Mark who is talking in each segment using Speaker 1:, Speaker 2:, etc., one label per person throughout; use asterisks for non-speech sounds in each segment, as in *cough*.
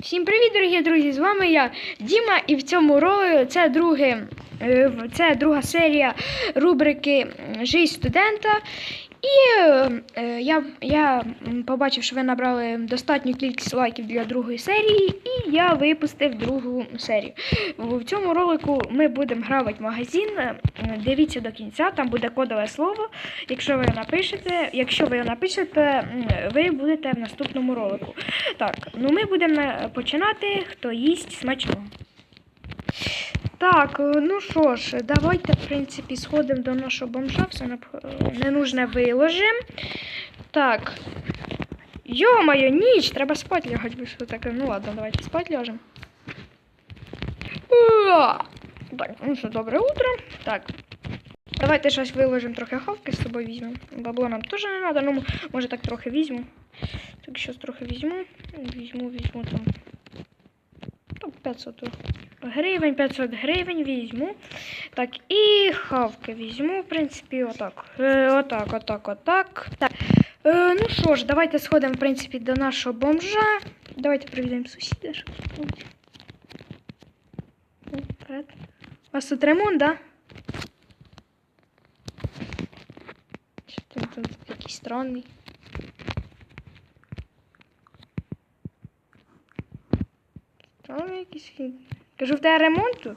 Speaker 1: Всім привіт, дорогі друзі! З вами я, Діма, і в цьому ролі це друге, е, це друга серія рубрики Жизнь студента. І е, я, я побачив, що ви набрали достатню кількість лайків для другої серії, і я випустив другу серію. В цьому ролику ми будемо грати в магазин. Е, Дивіться до кінця, там буде кодове слово. Якщо ви напишете, якщо ви його напишете, ви будете в наступному ролику. Так, ну ми будемо починати, хто їсть смачно. Так, е, ну що ж, давайте, в принципі, сходимо до нашого бомжа, все е, ненужне виложимо. Так. Йо-моє, ніч, треба спати лягати? Ну ладно, давайте спати ляжемо. Так, ну що, добре утро. Так. Давайте щось виложимо трохи хавки з собою візьмемо. Бабло нам теж не треба, ну може так трохи візьму. Так, зараз трохи візьму. Візьму, візьму там. Ну, 500 гривень, 500 гривень візьму. Так, і хавки візьму, в принципі, отак. Е, отак, отак, отак. Так. Е, ну що ж, давайте сходимо, в принципі, до нашого бомжа. Давайте приведемо сусіда. У вас тут ремонт, да? Що там тут якийсь странний? Странний якийсь. фі- Кажу, в тебе ремонт тут?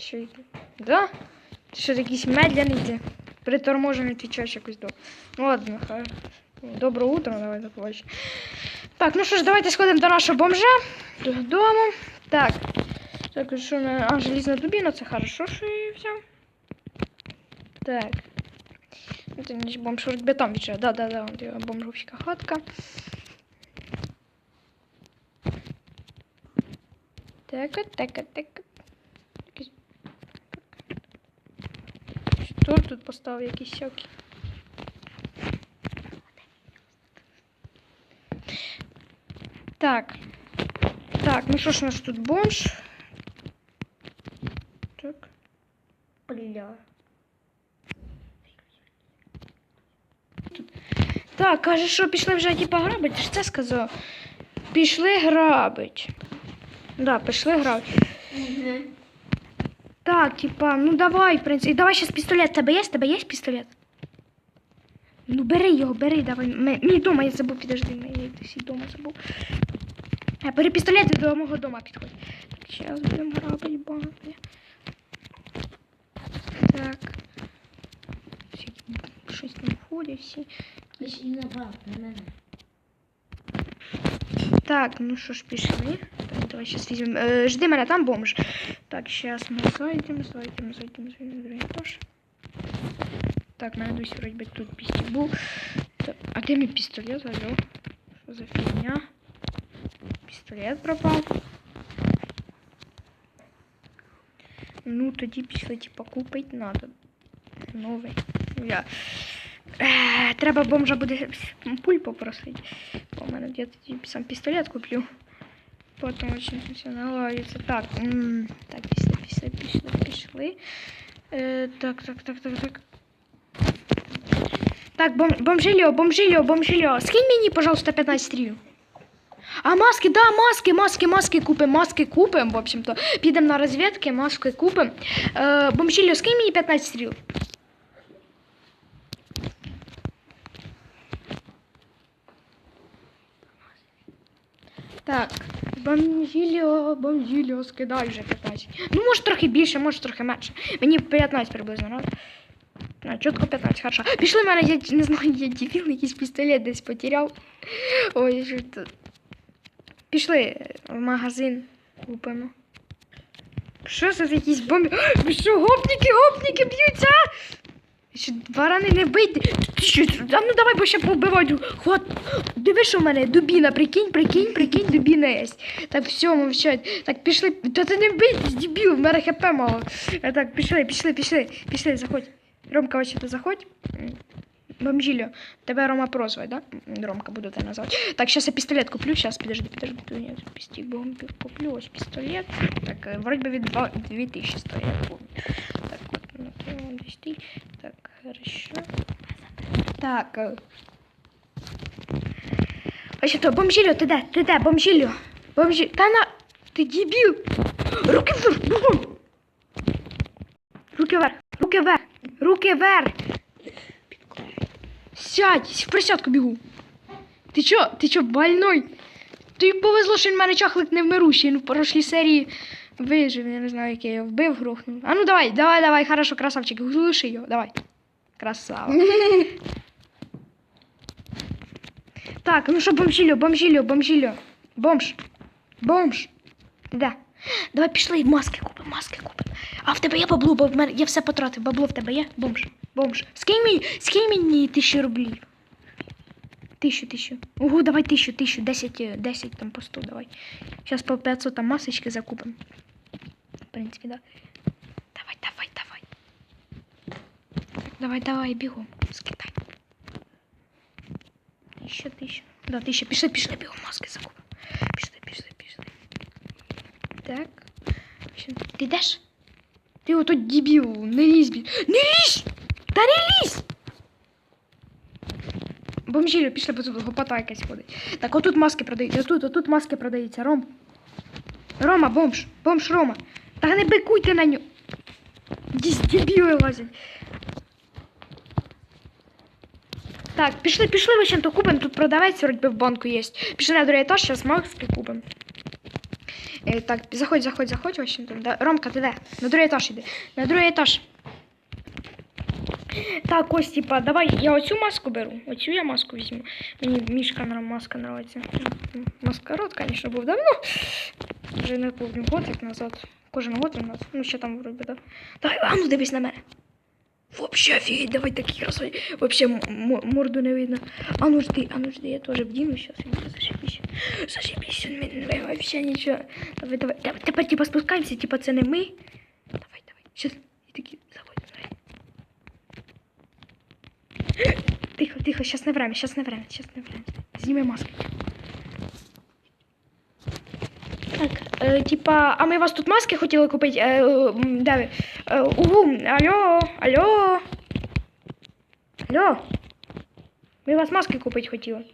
Speaker 1: Що йде? Да? Ти що якийсь медленний ти? Приторможений відвічаєш якось до. Ну ладно, хай. Доброе утро, давай побачення. Так, ну що ж, давайте сходимо до нашого бомжа. Додому. Так. Так, що на. А, желізна дубіна, це хорошо, що її взяв. Так. Это не бомж вроде там вечер. Да, да, да, бомжовська хатка. Так, так, так. Що тут поставив якийсь всякий? Так. Так, ну що ж у нас тут бомж? Так. Бля. Так, каже, що пішли вже типа грабить, ти ж це сказав. Пішли грабить. Да, пішли грабить. Так, типа, ну давай, в принципі. Давай зараз пістолет. Тебе є? Тебе є пістолет? Ну бери його, бери, давай. Ми, мій дома я забув, підожди, я десь і дома забув. А, бери пістолет і до мого дома підходь. Зараз будемо грабити банки. Так. Всі, щось там ходять всі. Так, ну що ж, пішли. Давай сейчас візьмемо. Е, жди мене, там бомж. Так, зараз ми зайдемо, зайдемо, зайдемо, зайдемо, зайдемо. Тож. Так, досі вроді би тут пістолет а де мій пістолет? Алло? Що за фігня? Пістолет пропав. Ну, тоді пішли, типа, купити надо. Новий. Я. Е, треба бомжа буде пуль попросити. Бо у мене я тоді сам пістолет куплю. Потім очень все наладиться. Так, м, так, пішли, пішли, пішли, пішли. Е, так, так, так, так, так. Так, бом, бомжиліо, бомжиліо, бомжиліо. Скинь мені, пожалуйста, 15 стрілів. А маски, да, маски, маски, маски купим, маски купим, в общем-то. Підемо на розвідки, маски купим. Е, бомжиліо, скинь мені 15 стріл. Так, Бомжиліо, бомжиліо, скидай вже 15. Ну, може трохи більше, може трохи менше. Мені 15 приблизно, надо. А, чітко 15, хорошо. Пішли в мене, я не знаю, я дебіл, якийсь пістолет десь потеряв. Ой, що тут. Пішли в магазин, купимо. Що це за якісь бомби? Ви *gasps* що, гопніки, гопніки б'ються? Ще барани не вбити. А ну давай бо ще побивати. Ход. Диви, що в мене дубіна, прикинь, прикинь, прикинь, дубіна є. Так, все, мовчать. Так, пішли. Та ти не вбить, дебіл, в мене хп мало. Е, так, пішли, пішли, пішли, пішли, заходь. Ромка, ось ти заходь. Бомжилю, тебе Рома прозвать, да? Ромка буду тебя называть. Так, сейчас я пистолет куплю. Сейчас, подожди, подожди. Нет, писти бомбик куплю. Ось пистолет. Так, вроде бы 2000 стоит. Так, вот, ну, 2000 хорошо. Так, э, Ось то, бомжилю, ти де? Бомжилю? Бомжі... Та на... Ти дебіл! Руки вверх! Руки вверх, руки вверх, руки вверх! Сядь, в присядку бігу. Ти чо, ти чо, больной? Тобі повезло, що він мене чахлик не вмирущий. Він в прошлій серії вижив, я не знаю, який я вбив, грохнув. А ну давай, давай, давай, хорошо, красавчик, глуши його, давай. Красава. Так, ну що, бомжилю, бомжилю, бомжилю. Бомж. Бомж. Да. Давай пішли, маски купимо, маски купимо. А в тебе є бабло, бо в мене я все потратив. Бабло в тебе є? Бомж. Бомж. Скинь мені, скинь мені тисячу рублів. Тисячу, тисячу. Ого, давай тисячу, тисячу, десять, десять там по сто давай. Сейчас по 500 там масочки закупим. В принципе, да. Давай, давай, давай. Так, давай, давай, бігом. Скидай. Тисяча, тисяча. Да, тисяча. Пішли, пішли, бігом маски закупим. Пішли, пішли, пішли. Так. Ти йдеш? Ти ото дебіл, не лізь, бі. Не лізь! Та не лізь! Бомжілю, пішли, бо тут гопота якась ходить. Так, отут маски продаються, отут, отут маски продаються, Ром. Рома, бомж, бомж Рома. Та не бикуйте на нього. Десь дебіли лазять. Так, пішли, пішли, ви ще то купимо. Тут продавець вроді в банку є. Пішли на другий етаж, зараз маски купимо. Е, так, заходь, заходь, заходь, Вашингтон. Да, Ромка, ти де? На другий етаж іди. На другий етаж. Так, ось, типа, давай я оцю маску беру. Оцю я маску візьму. Мені мішка маска нравиться. Маскарот, звісно, був давно. Вже не помню, год як назад. Кожен год назад. Ну, ще там вроде, да. Давай, а ну дивись на мене. Вообще офігеть, давай такий красивий. Вообще морду не видно. А ну жди, а ну жди, я тоже вдіну сейчас. Зашибись. Зашибись, он мене вообще нічого. Давай, давай. Та- Тепер типа спускаємося, типа це не ми. Давай, давай. Щас. І такі, заходь, давай. Тихо, тихо, сейчас не время, сейчас не время, сейчас не время. Зніми маску. Так, е, типа, а ми вас тут маски хотіли купити. Е, е, де ви? Е, угу, алло, алло. Алло. Ми вас маски купити хотіли.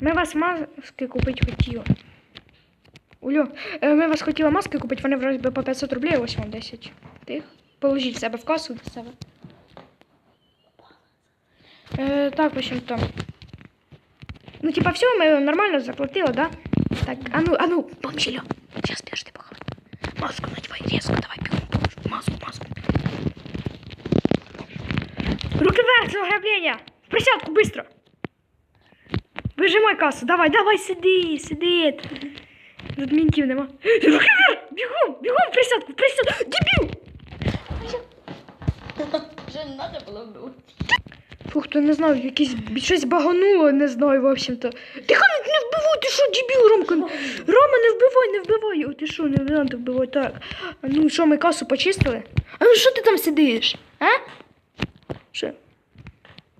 Speaker 1: Ми вас маски купити хотіли. Алло, е, ми вас хотіли маски купити, вони вроді би по 500 рублей, ось вам 10. Тих. Положіть себе в касу до себе. Е, так, в общем-то. Ну, типа, все, мы нормально заплатила, да? Так, а ну, а ну, бомжилё. Сейчас, подожди, пока. Маску надевай, резко, давай, бегом, помощь. Маску, маску. Руки вверх за ограбление. В присядку, быстро. Выжимай кассу, давай, давай, сиди, сиди. Тут ментів нема. Руки вверх, бегом, бегом, в присядку, в присядку. Дебил!
Speaker 2: Вже не треба було б.
Speaker 1: Фух, то не знаю, якесь щось багануло, не знаю, в общем-то. Тихо, не, не вбивай, ти що, дебіл, Ромка? Рома, не вбивай, не вбивай. О, ти що, не треба вбивай, так. Ну що, ми касу почистили? А ну що ти там сидиш? А? Що?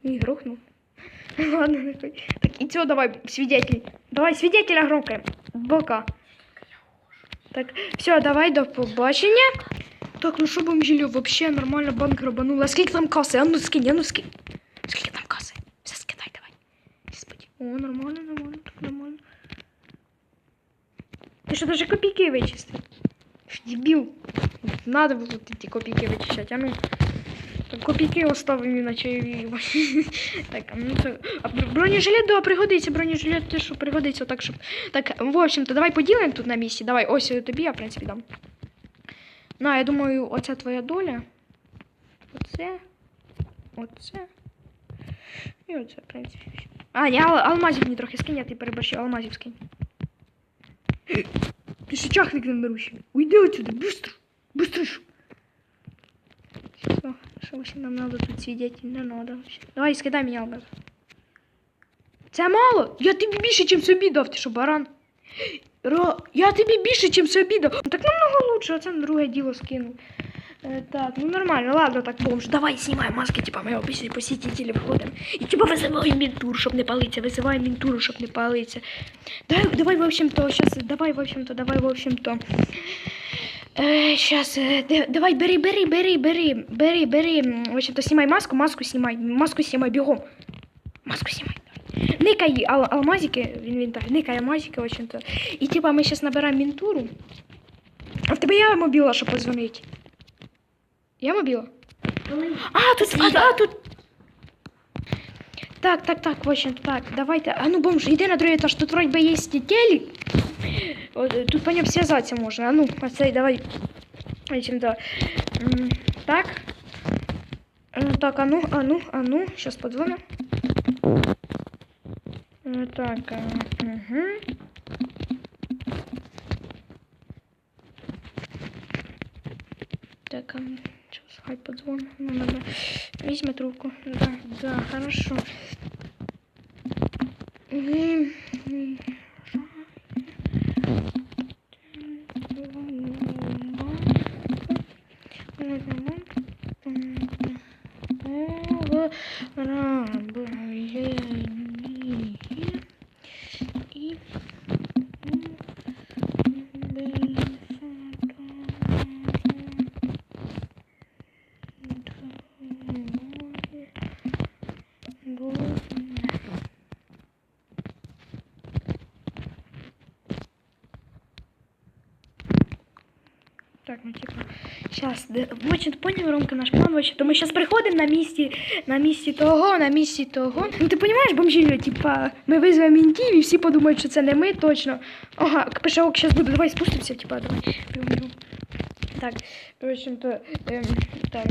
Speaker 1: І грохнув. *laughs* Ладно, нехай. Так, і цього давай, свидетель. Давай, свидетеля громкаємо. Бока. Так, все, давай, до побачення. Так, ну що бомжилю, вообще нормально банк рабанула. А скільки там каси? А ну скинь, а ну скинь. Скільки там каси? Все скидай, давай. Господи. О, нормально, нормально, так нормально. Що, даже копійки вичистив? Ж Дебіл. Надо було ті копійки вичищати, а. *laughs* Так, копійки оставив іначе. і- Так, ну це. А бронежилет, да, пригодиться, бронежилет те, що пригодиться, так, щоб. Так, в общем-то, давай поділимо тут на місці. Давай, ось тобі, я, в принципі, дам. На, я думаю, оця твоя доля. Оце. Оце. І оце, в принципі. А, ні, ал- алмазів мені трохи скинь, я ти переборщив, алмазів скинь. Ти же чахник наберущий. Уйди отсюда, быстро, быстро. ж. Все, вообще нам надо тут свидетель, не надо. Давай, скидай меня обратно. Це мало? Я тобі більше, чем собі дав, ти що, баран? Ро, я тобі більше, чем собі дав. Так намного лучше, а це на друге діло скинув. Е, так, ну нормально, ладно, так бомж. Давай знімай маски, типа ми обісі посітителі виходимо. І типа визиваємо мінтур, щоб не палитися, визиваємо мінтуру, щоб не палитися. Давай, давай, в общем-то, сейчас, давай, в общем-то, давай, в общем-то. Е, сейчас, де- давай, бери, бери, бери, бери, бери, бери. В общем-то, снимай маску, маску снимай, маску снимай, бегом. Маску снимай. Никай ал алмазики, в інвентар, никай алмазики, в общем-то. І типа ми зараз набираємо мінтуру. А в тебе є мобіла, щоб позвонити? Є мобіла? А, тут, а, а, тут. Так, так, так, в общем, так, давайте. А ну, бомж, иди на другой этаж, тут вроде бы есть телек. Вот, э, тут по нем связаться можно. А ну, пацай, давай. В общем-то. м, Так. Э, Так, а ну, а ну, а ну, сейчас позвоню. Э, Так, угу. Так, а, хай подзвон. Ну, надо. Возьми трубку. Да, да, хорошо. Сейчас, значит, понял, Ромка, наш вообще, то ми зараз приходимо на місці, на місці того, на місці того. Ну ти розумієш, бомжілю, типа, ми визвемо мінтів і всі подумають, що це не ми, точно. Ага, пішов, зараз буде, давай спустимося, типа, давай. Так, в общем-то, ем, так.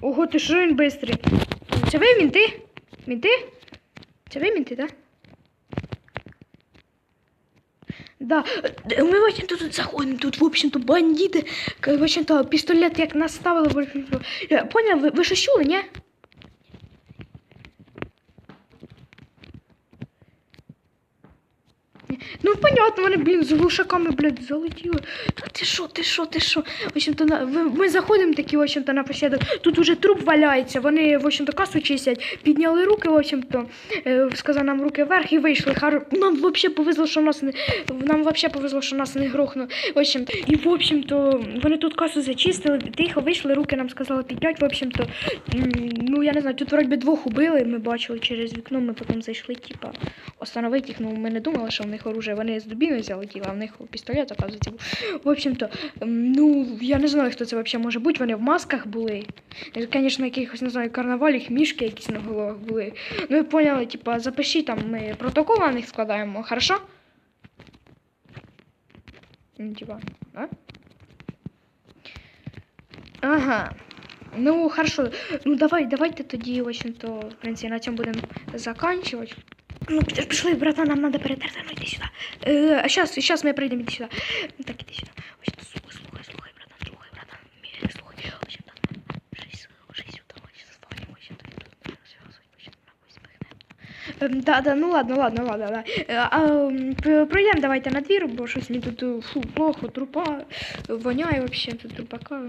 Speaker 1: Ого, ти що він бистрий. Це ви мінти? Мінти? Це ви мінти, так? Да? Да, э, мы, в общем-то, тут заходим, тут, в общем-то, бандиты, к- в общем-то, пистолет як наставили, в общем-то. Я Понял, ви, ви що чули, ні? Ну, понятно, вони, блін, з глушаками, блядь, залетіли. Та ти що, ти що, ти що? В общем-то, ми заходимо такі, в общем-то, напоследок. Тут уже труп валяється, вони, в общем-то, касу чистять, підняли руки, в общем-то, е, сказав нам руки вверх і вийшли. Хар... Нам взагалі повезло, що нас не... Нам взагалі повезло, що нас не грохнуло. В общем, і, в общем-то, вони тут касу зачистили, тихо вийшли, руки нам сказали підняти, в общем-то, ну, я не знаю, тут вроді двох убили, ми бачили через вікно, ми потім зайшли, типа, остановити їх, ну, ми не думали, що в них оружие, вони з дубіною залетіли, а в них пістолет, оказується, був. В общем-то, ну, я не знаю, хто це взагалі може бути, вони в масках були. Звісно, якихось, не знаю, карнавалів, мішки якісь на головах були. Ну, ви поняли, типа, запишіть там, ми протокол на них складаємо, хорошо? Ну, типа, а? Ага. Ну, хорошо. Ну, давай, давайте тоді, в общем-то, в принципі, на цьому будемо заканчивать. Ну, пі- пішли, братан, нам надо перетерти, ну, іди сюди. Е, а сейчас, сейчас ми прийдемо, іди сюди. Так, іди сюди. В общем-то, слухай, слухай, слухай, братан, слухай, братан, мій, слухай. В общем-то, шесть, шесть сюди, сейчас звоним, в общем-то, і тут не розв'язують, в общем-то, нахуй спихнемо. Ем, Да, да, ну ладно, ладно, ладно, да. Е, А, ем, п- пройдемо давайте на двір, бо щось мені тут е, фу, плохо, трупа, воняє вообще, тут трупака.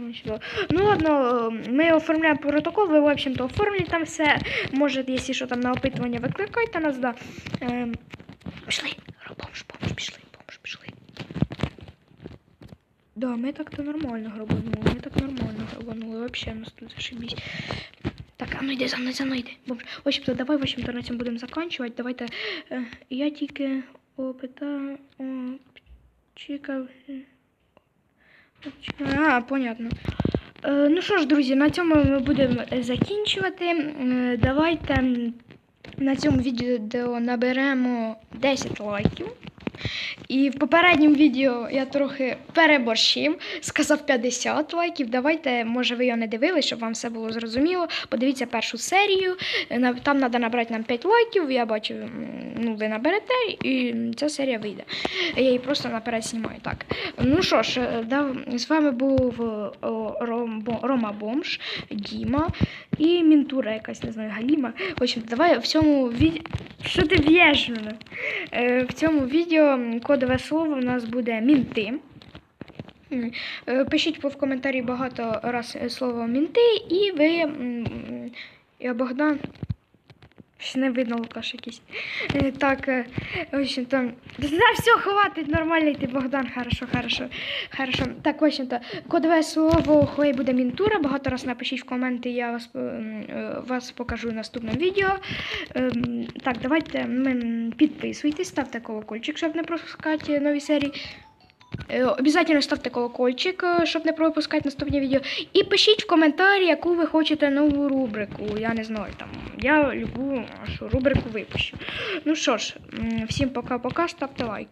Speaker 1: Ну ладно, ми оформляємо протокол, ви, в общем-то, оформлюєте там все. Може, якщо що там на опитування, викликайте нас, да. Пішли, бомж, бомж, пішли, бомж, пішли. Да, ми так-то нормально грабанули, ми так нормально грабанули, вообще нас тут зашибись. Так, а ну йди за мною, за мною йди. В общем-то, давай, в общем-то, на цьому будемо закінчувати. Давайте. Е, я тільки опитаю. О, чекав. А, понятно. Е, ну що ж, друзі, на цьому ми будемо е, закінчувати. Е, Давайте на цьому відео наберемо 10 лайків. І в попередньому відео я трохи переборщив, сказав 50 лайків. Давайте, може, ви його не дивились, щоб вам все було зрозуміло. Подивіться першу серію. Там треба набрати нам 5 лайків. Я бачу, ну ви наберете, і ця серія вийде. Я її просто наперед знімаю. Так. Ну що ж, е, з вами був е, Рома Бомж, Діма і Мінтура якась, не знаю, Галіма. В общем, давай в цьому відео. Що ти б'єш мене? Е, В цьому відео кодове слово у нас буде мінти. Е, Пишіть в коментарі багато раз слово мінти, і ви. Богдан. Щось не видно Лукаш якийсь. Е, Так, е, в общем-то. Да все, хватить, нормальний ти, Богдан, хорошо, хорошо. Хорошо. Так, в общем-то, кодове слово хай буде мінтура. Багато раз напишіть в коменти, я вас, е, вас покажу в наступному відео. Ем, Так, давайте підписуйтесь, ставте колокольчик, щоб не пропускати нові серії. Е, Обязательно ставте колокольчик, е, щоб не пропускати наступні відео. І пишіть в коментарі, яку ви хочете нову рубрику. Я не знаю, там я любу рубрику випущу. Ну що ж, всім пока-пока, ставте лайк.